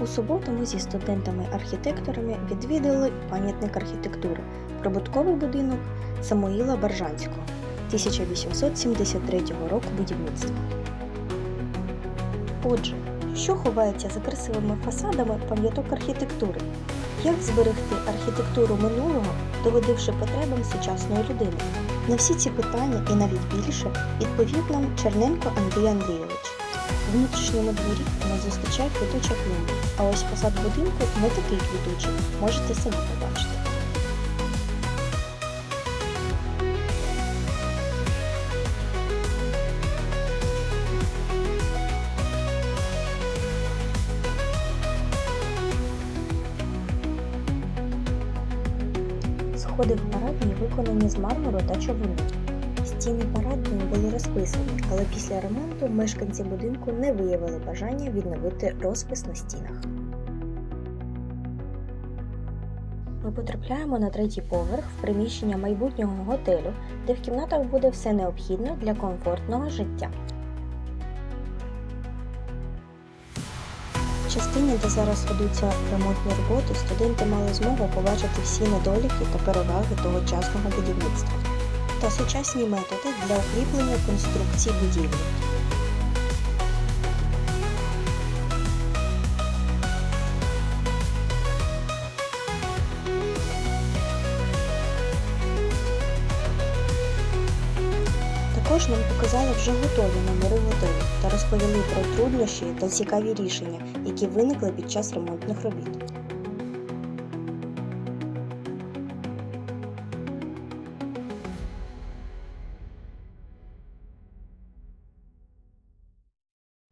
У суботу ми зі студентами-архітекторами відвідали пам'ятник архітектури, прибутковий будинок Самуїла Баржанського 1873 року будівництва. Отже, що ховається за красивими фасадами пам'яток архітектури? Як зберегти архітектуру минулого, доводивши потребам сучасної людини? На всі ці питання і навіть більше відповів нам Черненко Андрій Андрійович. Внутрішньому дворі нас зустрічає квітуча клумба, а ось фасад будинку не такий квітучий, можете самі побачити. Сходи в парадній виконані з мармуру та човуну. Стіни парадної були розписані, але після ремонту мешканці будинку не виявили бажання відновити розпис на стінах. Ми потрапляємо на третій поверх в приміщення майбутнього готелю, де в кімнатах буде все необхідне для комфортного життя. В частині, де зараз ведуться ремонтні роботи, студенти мали змогу побачити всі недоліки та переваги тогочасного будівництва та сучасні методи для укріплення конструкцій будівлі. Також нам показали вже готові номери готелю та розповіли про труднощі та цікаві рішення, які виникли під час ремонтних робіт.